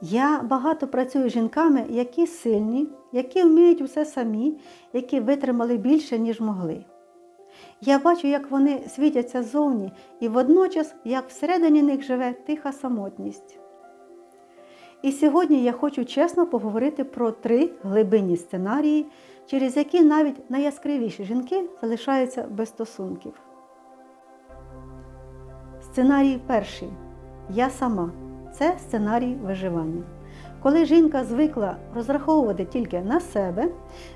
Я багато працюю з жінками, які сильні, які вміють усе самі, які витримали більше, ніж могли. Я бачу, як вони світяться ззовні, і водночас, як всередині них живе тиха самотність. І сьогодні я хочу чесно поговорити про три глибинні сценарії, через які навіть найяскравіші жінки залишаються без стосунків. Сценарій перший Я сама. Це сценарій виживання. Коли жінка звикла розраховувати тільки на себе,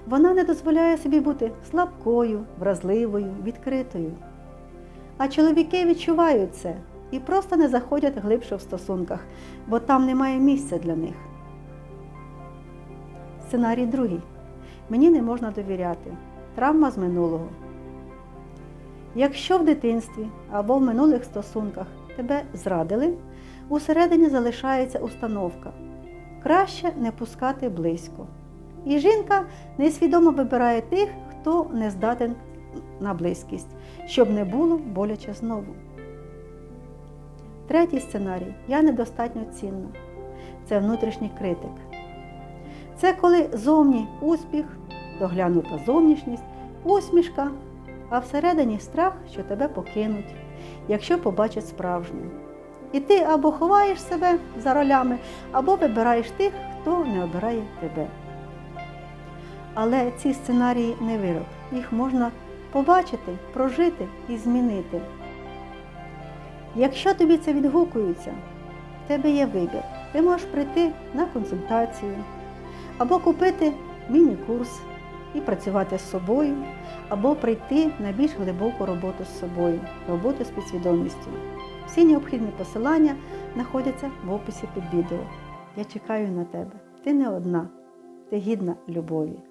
вона не дозволяє собі бути слабкою, вразливою, відкритою. А чоловіки відчувають це і просто не заходять глибше в стосунках, бо там немає місця для них. Сценарій другий. Мені не можна довіряти. Травма з минулого. Якщо в дитинстві або в минулих стосунках тебе зрадили, усередині залишається установка. Краще не пускати близько. І жінка несвідомо вибирає тих, хто не здатен на близькість, щоб не було боляче знову. Третій сценарій я недостатньо цінна. Це внутрішній критик. Це коли зовні успіх, доглянута зовнішність, усмішка, а всередині страх, що тебе покинуть, якщо побачать справжнє. І ти або ховаєш себе за ролями, або вибираєш тих, хто не обирає тебе. Але ці сценарії не вирок. Їх можна побачити, прожити і змінити. Якщо тобі це відгукується, в тебе є вибір. Ти можеш прийти на консультацію або купити міні-курс і працювати з собою, або прийти на більш глибоку роботу з собою, роботу з підсвідомістю. Всі необхідні посилання знаходяться в описі під відео. Я чекаю на тебе. Ти не одна, ти гідна любові.